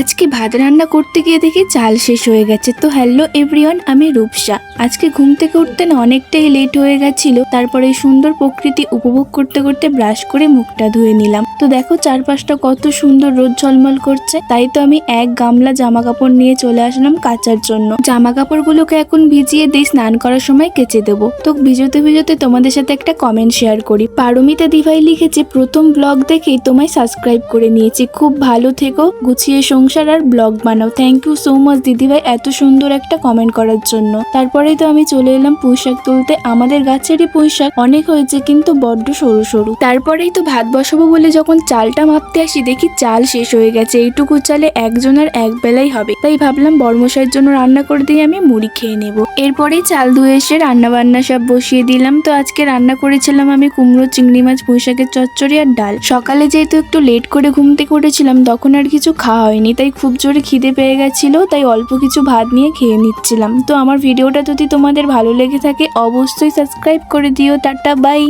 আজকে ভাত রান্না করতে গিয়ে দেখি চাল শেষ হয়ে গেছে। তো হ্যালো এভরিওয়ান আমি রূপসা। আজকে ঘুম থেকে উঠতে না অনেকটাই লেট হয়ে গেছিল। তারপরে এই সুন্দর প্রকৃতি উপভোগ করতে করতে ব্রাশ করে মুখটা ধুয়ে নিলাম। তো দেখো চারপাশটা কত সুন্দর রোদ ঝলমল করছে। তাই তো আমি এক গামলা জামা কাপড় নিয়ে চলে আসলাম কাচার জন্য। জামা কাপড়গুলোকে এখন ভিজিয়ে দিয়ে স্নান করার সময় কেচে দেবো। তো ভিজোতে ভিজোতে তোমাদের সাথে একটা কমেন্ট শেয়ার করি। পারমিতা দিভাই লিখেছে, প্রথম ব্লগ দেখেই তোমায় সাবস্ক্রাইব করে নিয়েছি। খুব ভালো থেকো, গুছিয়ে সংসার আর ব্লগ বানাও। থ্যাংক ইউ সো মাচ দিদিভাই, এত সুন্দর একটা কমেন্ট করার জন্য। তারপরেই তো আমি চলে এলাম পুঁইশাক তুলতে। আমাদের গাছেরই পুঁইশাক, অনেক হয়েছে কিন্তু বড্ড সরু সরু। তারপরেই তো ভাত বসাবো বলে যখন চালটা মাপতে আসি, দেখি চাল শেষ হয়ে গেছে। এইটুকু চালে একজনের এক বেলাই হবে। তাই ভাবলাম বর্মশাইয়ের জন্য রান্না করে দিয়ে আমি মুড়ি খেয়ে নেব। এরপরেই চাল ধুয়ে এসে রান্না বান্না সব বসিয়ে দিলাম। তো আজকে রান্না করেছিলাম আমি কুমড়ো, চিংড়ি মাছ, পুঁইশাকের চচ্চড়ি আর ডাল। সকালে যেহেতু একটু লেট করে ঘুম থেকে উঠেছিলাম, তখন আর কিছু খাওয়া হয়নি। তাই খুব জোরে খিদে পেয়ে গেছিল, তাই অল্প কিছু ভাত নিয়ে খেয়ে নিচ্ছিলাম। তো আমার ভিডিওটা যদি তোমাদের ভালো লেগে থাকে, অবশ্যই সাবস্ক্রাইব করে দিও। Tata bye